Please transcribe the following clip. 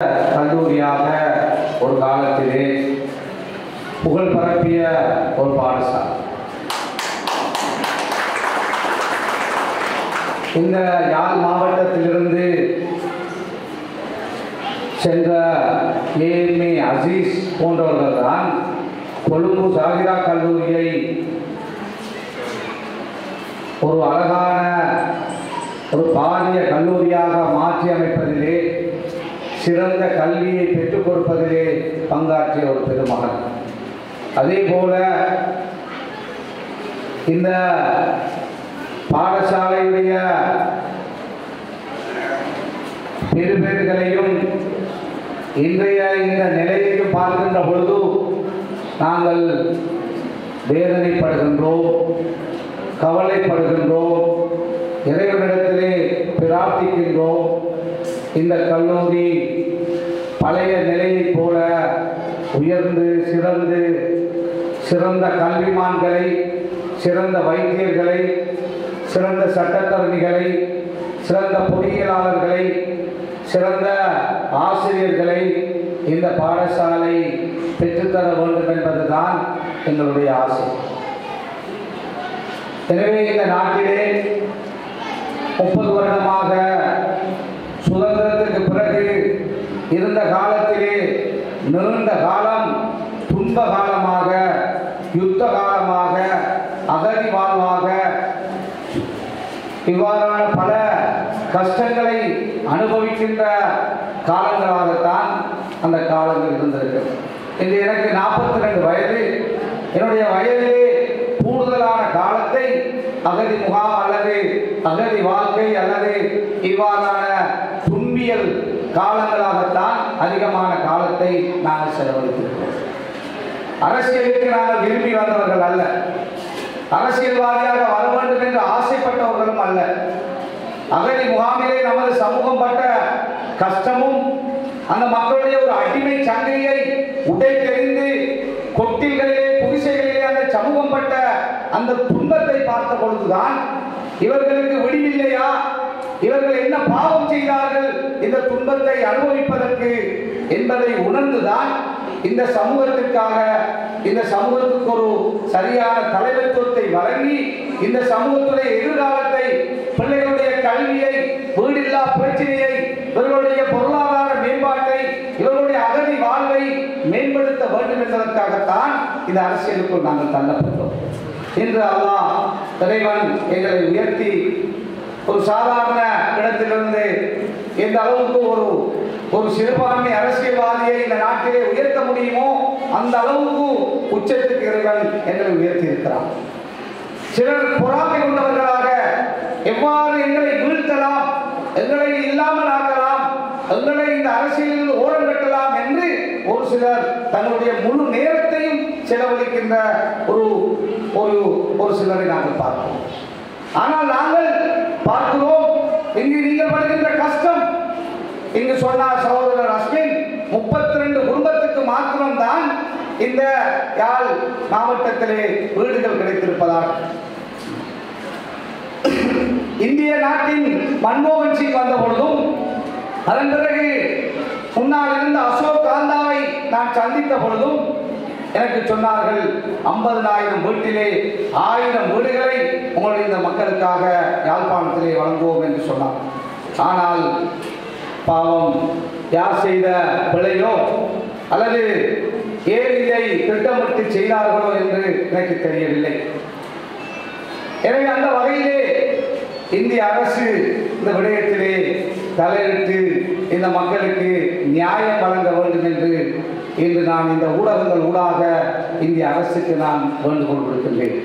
கல்லூரியாக ஒரு காலத்திலே புகழ் பரப்பிய ஒரு பாடசாலை. இந்த யாழ் மாவட்டத்திலிருந்து சென்ற ஏஎம்ஏ அசீஸ் போன்றவர்கள் தான் கொழும்பு சாகிரா கல்லூரியை ஒரு அழகான ஒரு பாரிய கல்லூரியாக மாற்றி அமைப்பதிலே சிறந்த கல்வியை பெற்றுக் கொடுப்பதிலே பங்காற்றிய ஒரு பெருமகன். அதே போல இந்த பாடசாலையுடைய பெருபேறுகளையும் இன்றைய இந்த நிலையையும் பார்க்கின்ற பொழுது நாங்கள் வேதனைப்படுகின்றோம் கவலைப்படுகின்றோம். இறைவனிடத்திலே பிரார்த்திக்கின்றோம். இந்த கல்லூரி பழைய நிலையைப் போல உயர்ந்து சிறந்து சிறந்த கல்விமான்களை சிறந்த வைத்தியர்களை சிறந்த சட்டத்தரணிகளை சிறந்த பொறியியலாளர்களை சிறந்த ஆசிரியர்களை இந்த பாடசாலை பெற்றுத்தர வேண்டும் என்பதுதான் எங்களுடைய ஆசை. எனவே இந்த நாட்டிலே முப்பது வருடமாக சுதந்திரத்துக்கு பிறகு இருந்த காலத்திலே நீண்ட காலம் துன்ப காலமாக யுத்த காலமாக அகதி வாழ்வாக இவ்வாறான பல கஷ்டங்களை அனுபவிக்கின்ற காலங்களாகத்தான் அந்த காலங்கள் இருந்திருக்கு இது எனக்கு நாற்பத்தி ரெண்டு வயது. என்னுடைய வயதிலே கூடுதலான காலத்தை அகதி முகாம் அல்லது அகதி வாழ்க்கை அல்லது இவ்வாறான துன்பியல் காலங்களாகத்தான் அதிகமான காலத்தை நாங்கள் செலவழித்திருக்கிறோம். அரசியலுக்கு நாங்கள் விரும்பி வந்தவர்கள் அல்ல. அரசியல்வாதியாக வர வேண்டும் என்று ஆசைப்பட்டவர்களும் அல்ல. அகதி முகாமிலே நமது சமூகம் பட்ட கஷ்டமும் அந்த மக்களுடைய ஒரு அடிமை சங்கையை உடை தெரிந்து கொட்டில்களிலே குடிசைகளிலே அந்த சமூகம் பட்ட அந்த துன்பத்தை பார்த்த பொழுதுதான் இவர்களுக்கு விடிவில்லையா இவர்கள் என்ன பாவம் செய்தார்கள்? இந்த துன்பத்தை அனுபவிப்பதற்கு என்பதை உணர்ந்துதான் இந்த சமூகத்திற்காக இந்த சமூகத்துக்கு ஒரு சரியான தலைமைத்துவத்தை வழங்கி இந்த சமூகத்துடைய எதிர்காலத்தை பிள்ளைகளுடைய கல்வியை வீடில்லா பிரச்சனையை இவர்களுடைய பொருளாதார மேம்பாட்டை இவர்களுடைய அகதி வாழ்வை மேம்படுத்த வேண்டும் என்பதற்காகத்தான் இந்த அரசியலுக்குள் நாங்கள் தள்ளப்பட்டோம். இன்று அல்லாஹ் இறைவன் எங்களை உயர்த்தி ஒரு சாதாரண இடத்திலிருந்து எந்த அளவுக்கு ஒரு ஒரு சிறுபான்மை அரசியல்வாதியை இந்த நாட்டிலே உயர்த்த முடியுமோ அந்த அளவுக்கு உச்சத்துக்கு இறைவன் எங்களை உயர்த்தி இருக்கிறான். சிலர் பொறாமை கொண்டவர்களாக எவ்வாறு எங்களை வீழ்த்தலாம் எங்களை இல்லாமல் ஆக்கலாம் எங்களை இந்த அரசியலில் ஓரம் கட்டலாம் என்று ஒரு சிலர் தங்களுடைய முழு நேரத்தையும் செலவழிக்கின்ற ஒரு ஒரு ஒரு சிலரை நாங்கள் பார்க்கிறோம். ஆனால் நாங்கள் பார்க்கிறோம் இங்கு நீங்கள் படுகின்ற கஷ்டம். இங்கு சொன்னார் சகோதரர் அஸ்வின் முப்பத்தி ரெண்டு குடும்பத்துக்கு மாத்திரம்தான் இந்த யாழ் மாவட்டத்திலே வீடுகள் கிடைத்திருப்பதாக. இந்திய நாட்டின் மன்மோகன் சிங் வந்த பொழுதும் அதன் பிறகு முன்னால் இருந்த அசோக் காந்தா நான் சந்தித்த பொழுதும் எனக்கு சொன்னார்கள் ஐம்பதனாயிரம் வீட்டிலே ஆயிரம் வீடுகளை உங்களுடைய இந்த மக்களுக்காக யாழ்ப்பாணத்திலே வழங்குவோம் என்று சொன்னார். ஆனால் பாவம் யார் செய்த பிழையோ அல்லது ஏன் இதை திட்டமிட்டு செய்தார்களோ என்று எனக்கு தெரியவில்லை. எனவே அந்த வகையிலே இந்திய அரசு இந்த விடயத்திலே தலையிட்டு இந்த மக்களுக்கு நியாயம் வழங்க வேண்டும் என்று இன்று நான் இந்த ஊடகங்கள் ஊடாக இந்திய அரசுக்கு நான் வேண்டுகோள் கொடுக்கின்றேன்